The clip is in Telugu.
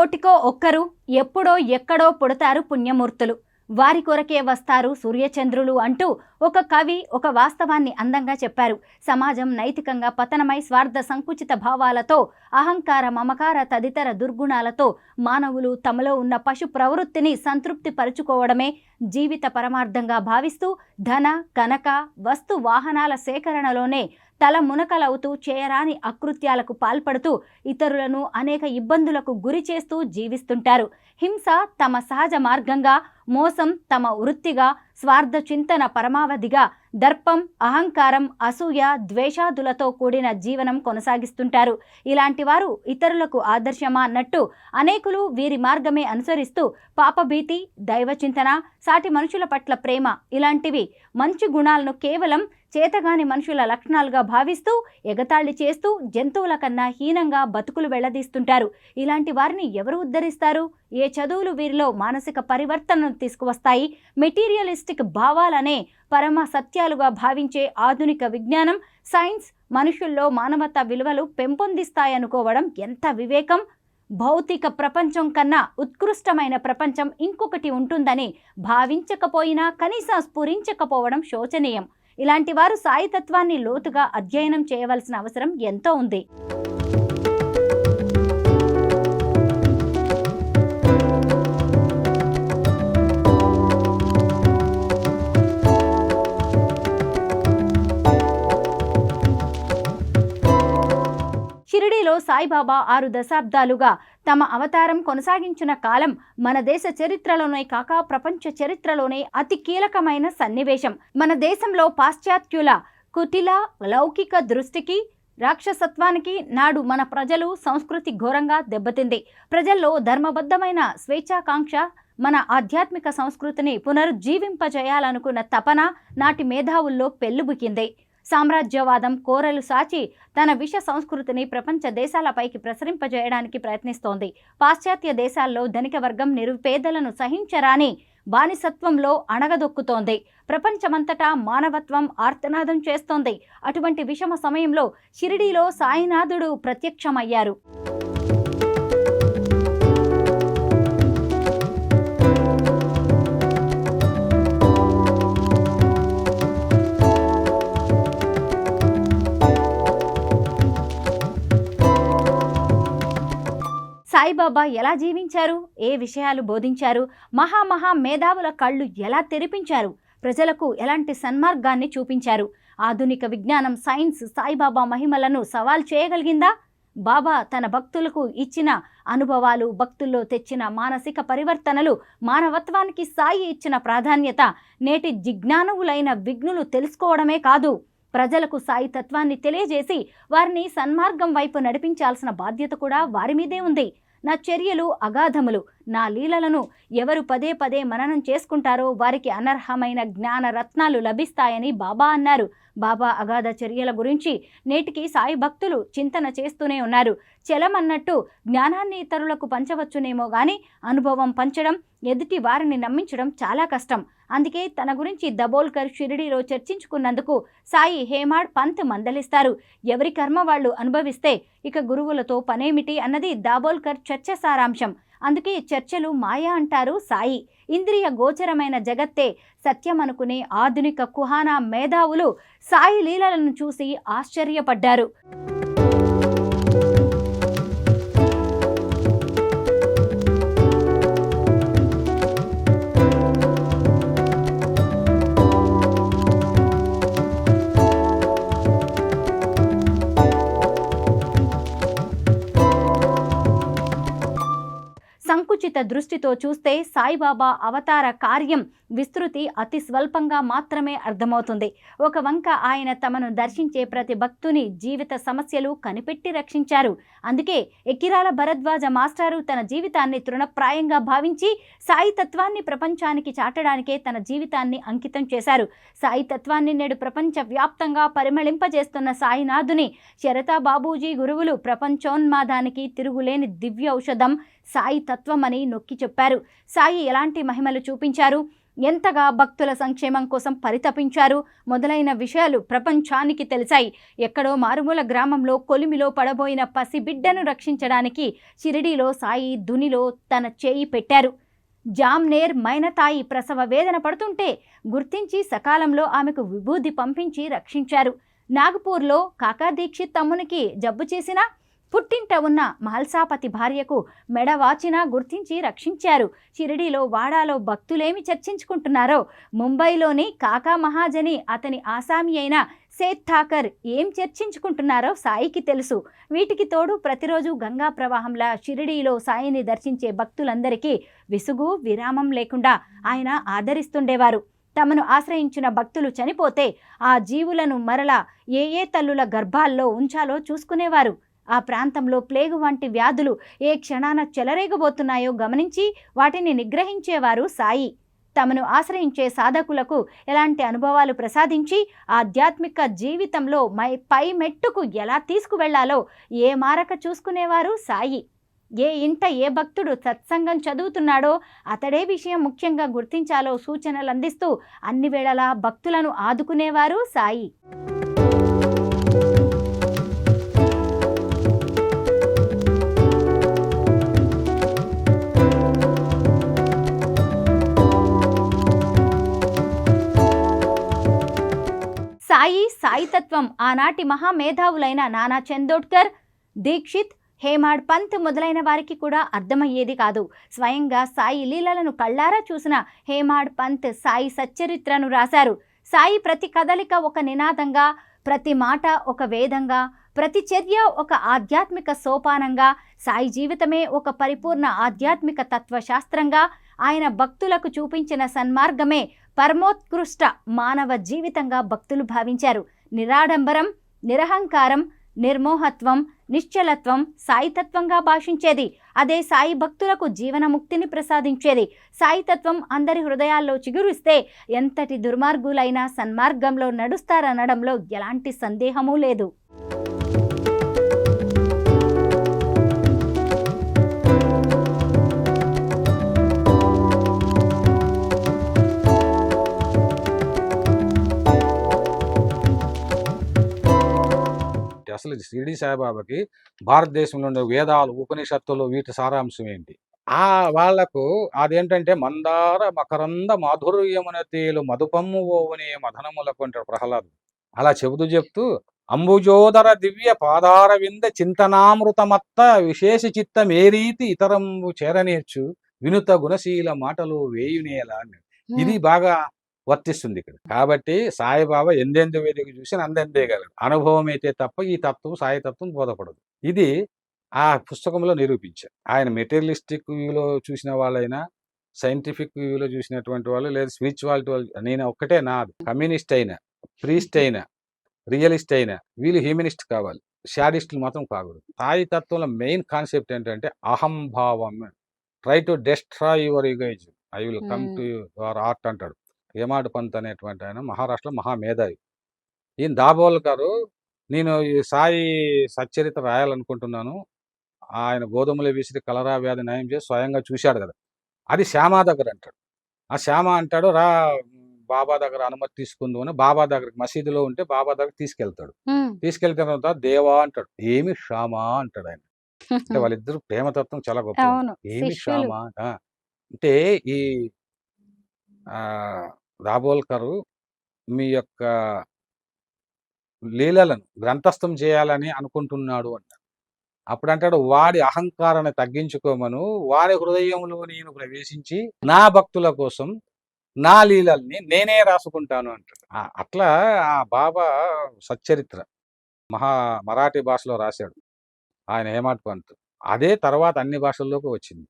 కోటికో ఒక్కరు ఎప్పుడో ఎక్కడో పుడతారు పుణ్యమూర్తులు. వారి కొరకే వస్తారు సూర్యచంద్రులు అంటూ ఒక కవి ఒక వాస్తవాన్ని అందంగా చెప్పారు. సమాజం నైతికంగా పతనమై స్వార్థ సంకుచిత భావాలతో అహంకార మమకార తదితర దుర్గుణాలతో మానవులు తమలో ఉన్న పశు ప్రవృత్తిని సంతృప్తి పరుచుకోవడమే జీవిత పరమార్థంగా భావిస్తూ ధన కనక వస్తు వాహనాల సేకరణలోనే తల మునకలవుతూ చేయరాని అకృత్యాలకు పాల్పడుతూ ఇతరులను అనేక ఇబ్బందులకు గురి చేస్తూ జీవిస్తుంటారు. హింస తమ సహజ మార్గంగా మోసం తమ వృత్తిగా స్వార్థ చింతన పరమావధిగా దర్పం అహంకారం అసూయ ద్వేషాదులతో కూడిన జీవనం కొనసాగిస్తుంటారు. ఇలాంటి వారు ఇతరులకు ఆదర్శమా అన్నట్టు అనేకులు వీరి మార్గమే అనుసరిస్తూ పాపభీతి దైవచింతన సాటి మనుషుల పట్ల ప్రేమ ఇలాంటివి మంచి గుణాలను కేవలం చేతగాని మనుషుల లక్షణాలుగా భావిస్తూ ఎగతాళి చేస్తూ జంతువుల కన్నా హీనంగా బతుకులు వెళ్ళదీస్తుంటారు. ఇలాంటి వారిని ఎవరు ఉద్ధరిస్తారు? ఏ చదువులు వీరిలో మానసిక పరివర్తనను తీసుకువస్తాయి? మెటీరియలిస్టిక్ భావాలనే పరమ సత్యాలుగా భావించే ఆధునిక విజ్ఞానం సైన్స్ మనుషుల్లో మానవత విలువలు పెంపొందిస్తాయనుకోవడం ఎంత వివేకం? భౌతిక ప్రపంచం కన్నా ఉత్కృష్టమైన ప్రపంచం ఇంకొకటి ఉంటుందని భావించకపోయినా కనీసం స్ఫురించకపోవడం శోచనీయం. ఇలాంటి వారు సాయితత్వాన్ని లోతుగా అధ్యయనం చేయవలసిన అవసరం ఎంతో ఉంది. షిరిడీలో సాయిబాబా ఆరు దశాబ్దాలుగా తమ అవతారం కొనసాగించిన కాలం మన దేశ చరిత్రలోనే కాక ప్రపంచ చరిత్రలోనే అతి కీలకమైన సన్నివేశం. మన దేశంలో పాశ్చాత్యుల కుటిల లౌకిక దృష్టికి రాక్షసత్వానికి నాడు మన ప్రజలు సంస్కృతి ఘోరంగా దెబ్బతింది. ప్రజల్లో ధర్మబద్ధమైన స్వేచ్ఛాకాంక్ష మన ఆధ్యాత్మిక సంస్కృతిని పునరుజ్జీవింపజేయాలనుకున్న తపన నాటి మేధావుల్లో పెల్లుబుకింది. సామ్రాజ్యవాదం కోరలు సాచి తన విష సంస్కృతిని ప్రపంచ దేశాలపైకి ప్రసరింపజేయడానికి ప్రయత్నిస్తోంది. పాశ్చాత్య దేశాల్లో ధనిక వర్గం నిరుపేదలను సహించరాని బానిసత్వంలో అణగదొక్కుతోంది. ప్రపంచమంతటా మానవత్వం ఆర్తనాదం చేస్తోంది. అటువంటి విషమ సమయంలో షిరిడీలో సాయినాథుడు ప్రత్యక్షమయ్యారు. సాయిబాబా ఎలా జీవించారు? ఏ విషయాలు బోధించారు? మహామహా మేధావుల కళ్ళు ఎలా తెరిపించారు? ప్రజలకు ఎలాంటి సన్మార్గాన్ని చూపించారు? ఆధునిక విజ్ఞానం సైన్స్ సాయిబాబా మహిమలను సవాల్ చేయగలిగిందా? బాబా తన భక్తులకు ఇచ్చిన అనుభవాలు భక్తుల్లో తెచ్చిన మానసిక పరివర్తనలు మానవత్వానికి సాయి ఇచ్చిన ప్రాధాన్యత నేటి జిజ్ఞానువులైన విఘ్నులు తెలుసుకోవడమే కాదు. ప్రజలకు సాయి తత్వాన్ని తెలియజేసి వారిని సన్మార్గం వైపు నడిపించాల్సిన బాధ్యత కూడా వారి మీదే ఉంది. నా చర్యలు అగాధములు. నా లీలలను ఎవరు పదే పదే మననం చేసుకుంటారో వారికి అనర్హమైన జ్ఞాన రత్నాలు లభిస్తాయని బాబా అన్నారు. బాబా అగాధ చర్యల గురించి నేటికి సాయి భక్తులు చింతన చేస్తూనే ఉన్నారు. చెలమన్నట్టు జ్ఞానాన్ని ఇతరులకు పంచవచ్చునేమో గాని అనుభవం పంచడం ఎదుటి వారిని నమ్మించడం చాలా కష్టం. అందుకే తన గురించి దబోల్కర్ షిరిడీలో చర్చించుకున్నందుకు సాయి హేమాడ్ పంత్ మందలిస్తారు. ఎవరి కర్మ వాళ్ళు అనుభవిస్తే ఇక గురువులతో పనేమిటి అన్నది దాబోల్కర్ చర్చ సారాంశం. అందుకే చర్చలు మాయా అంటారు సాయి. ఇంద్రియ గోచరమైన జగత్తే సత్యమనుకునే ఆధునిక కుహానా మేధావులు సాయి లీలలను చూసి ఆశ్చర్యపడ్డారు. దృష్టితో చూస్తే సాయిబాబా అవతార కార్యం విస్తృతి అతి స్వల్పంగా మాత్రమే అర్థమవుతుంది. ఒక వంక ఆయన తమను దర్శించే ప్రతి భక్తుని జీవిత సమస్యలు కనిపెట్టి రక్షించారు. అందుకే ఎకిరాల భరద్వాజ మాస్టారు తన జీవితాన్ని తృణప్రాయంగా భావించి సాయి తత్వాన్ని ప్రపంచానికి చాటడానికే తన జీవితాన్ని అంకితం చేశారు. సాయి తత్వాన్ని నేడు ప్రపంచ వ్యాప్తంగా పరిమళింపజేస్తున్న సాయినాథుని శరతా బాబూజీ గురువులు ప్రపంచోన్మాదానికి తిరుగులేని దివ్య ఔషధం సాయి తత్వం అని నొక్కి చెప్పారు. సాయి ఎలాంటి మహిమలు చూపించారు? ఎంతగా భక్తుల సంక్షేమం కోసం పరితపించారు? మొదలైన విషయాలు ప్రపంచానికి తెలిసాయి. ఎక్కడో మారుమూల గ్రామంలో కొలిమిలో పడబోయిన పసిబిడ్డను రక్షించడానికి షిరిడీలో సాయి దునిలో తన చేయి పెట్టారు. జామ్నేర్ మైనతాయి ప్రసవ వేదన పడుతుంటే గుర్తించి సకాలంలో ఆమెకు విభూది పంపించి రక్షించారు. నాగపూర్లో కాకా దీక్షిత్ తమ్మునికి జబ్బు చేసినా పుట్టింట ఉన్న మహల్సాపతి భార్యకు మెడ వాచినా గుర్తించి రక్షించారు. షిరిడీలో వాడాలో భక్తులేమి చర్చించుకుంటున్నారో? ముంబైలోని కాకా మహాజని అతని ఆసామి అయిన సేత్ ఠాకర్ ఏం చర్చించుకుంటున్నారో సాయికి తెలుసు. వీటికి తోడు ప్రతిరోజు గంగా ప్రవాహంలా షిరిడీలో సాయిని దర్శించే భక్తులందరికీ విసుగు విరామం లేకుండా ఆయన ఆదరిస్తుండేవారు. తమను ఆశ్రయించిన భక్తులు చనిపోతే ఆ జీవులను మరలా ఏ ఏ తల్లుల గర్భాల్లో ఉంచాలో చూసుకునేవారు. ఆ ప్రాంతంలో ప్లేగు వంటి వ్యాధులు ఏ క్షణాన చెలరేగబోతున్నాయో గమనించి వాటిని నిగ్రహించేవారు సాయి. తమను ఆశ్రయించే సాధకులకు ఎలాంటి అనుభవాలు ప్రసాదించి ఆధ్యాత్మిక జీవితంలో మై పై మెట్టుకు ఎలా తీసుకువెళ్ళాలో ఏ మారక చూసుకునేవారు సాయి. ఏ ఇంట ఏ భక్తుడు సత్సంగం చదువుతున్నాడో అతడే విషయం ముఖ్యంగా గుర్తించాలో సూచనలు అందిస్తూ అన్ని వేళలా భక్తులను ఆదుకునేవారు సాయి. సాయి సాయితత్వం ఆనాటి మహామేధావులైన నానా చందోడ్కర్ దీక్షిత్ హేమాడ్ పంత్ మొదలైన వారికి కూడా అర్థమయ్యేది కాదు. స్వయంగా సాయి లీలలను కళ్ళారా చూసిన హేమాడ్ పంత్ సాయి సచ్చరిత్రను రాశారు. సాయి ప్రతి కదలిక ఒక నినాదంగా ప్రతి మాట ఒక వేదంగా ప్రతి చర్య ఒక ఆధ్యాత్మిక సోపానంగా సాయి జీవితమే ఒక పరిపూర్ణ ఆధ్యాత్మిక తత్వశాస్త్రంగా ఆయన భక్తులకు చూపించిన సన్మార్గమే పరమోత్కృష్ట మానవ జీవితంగా భక్తులు భావించారు. నిరాడంబరం నిరహంకారం నిర్మోహత్వం నిశ్చలత్వం సాయితత్వంగా భాషించేది. అదే సాయి భక్తులకు జీవనముక్తిని ప్రసాదించేది. సాయితత్వం అందరి హృదయాల్లో చిగురిస్తే ఎంతటి దుర్మార్గులైనా సన్మార్గంలో నడుస్తారనడంలో ఎలాంటి సందేహమూ లేదు. షిరిడి సాయిబాబాకి భారతదేశంలో ఉండే వేదాలు ఉపనిషత్తులు వీటి సారాంశం ఏంటి? ఆ వాళ్ళకు అదేంటంటే మందార మకరంద మాధుర్యమున తేలు మధుపమ్ము ఓవనే మదనములకు అంటాడు ప్రహ్లాదు. అలా చెబుతూ చెప్తూ అంబుజోదర దివ్య పాదార వింద చింతనామృతమత్త విశేష చిత్తం ఏ రీతి ఇతరంబు చేరనేర్చు వినుత గుణశీల మాటలు వేయునేలా అన్నాడు. ఇది బాగా వర్తిస్తుంది ఇక్కడ. కాబట్టి సాయిబాబా ఎందెందు వేదిక చూసి అందెందేయగలడు అనుభవం అయితే తప్ప ఈ తత్వం సాయి తత్వం బోధపడదు. ఇది ఆ పుస్తకంలో నిరూపించారు. ఆయన మెటీరియలిస్టిక్ వ్యూలో చూసిన వాళ్ళైనా సైంటిఫిక్ వ్యూలో చూసినటువంటి వాళ్ళు లేదా స్పిరిచువాలిటీ వాళ్ళు నేను ఒక్కటే నాది. కమ్యూనిస్ట్ అయినా ప్రీస్ట్ అయినా రియలిస్ట్ అయినా వీళ్ళు హ్యూమనిస్ట్ కావాలి. షాడిస్టులు మాత్రం కాకూడదు. సాయి తత్వంలో మెయిన్ కాన్సెప్ట్ ఏంటంటే అహంభావం. Try to destroy your ego I will come to your heart అంటాడు. హేమాడ్ పంత్ అనేటువంటి ఆయన మహారాష్ట్రలో మహామేధావి ఈయన దాబోల్ గారు నేను ఈ సాయి సచ్చరిత్ర రాయాలనుకుంటున్నాను. ఆయన గోధుమలు విసిరి కలరా వ్యాధి నయం చేసి స్వయంగా చూశాడు కదా. అది శ్యామ దగ్గర అంటాడు. ఆ శ్యామ అంటాడు రా బాబా దగ్గర అనుమతి తీసుకుందు అని బాబా దగ్గరికి మసీదులో ఉంటే బాబా దగ్గర తీసుకెళ్తాడు. తీసుకెళ్తే తర్వాత దేవా అంటాడు. ఏమి శ్యామా అంటాడు ఆయన. అంటే వాళ్ళిద్దరు ప్రేమతత్వం చాలా గొప్ప ఏమి శ్యామ అంటే ఈ ఆ దాబోల్కరు మీ యొక్క లీలలను గ్రంథస్థం చేయాలని అనుకుంటున్నాడు అంటారు అప్పుడు అంటాడు వాడి అహంకారాన్ని తగ్గించుకోమను. వాడి హృదయంలో నేను ప్రవేశించి నా భక్తుల కోసం నా లీలల్ని నేనే రాసుకుంటాను అంటాడు. అట్లా ఆ బాబా సచ్చరిత్ర మహా మరాఠీ భాషలో రాశాడు. ఆయన హేమాడ్ పంత్ అదే తర్వాత అన్ని భాషల్లోకి వచ్చింది.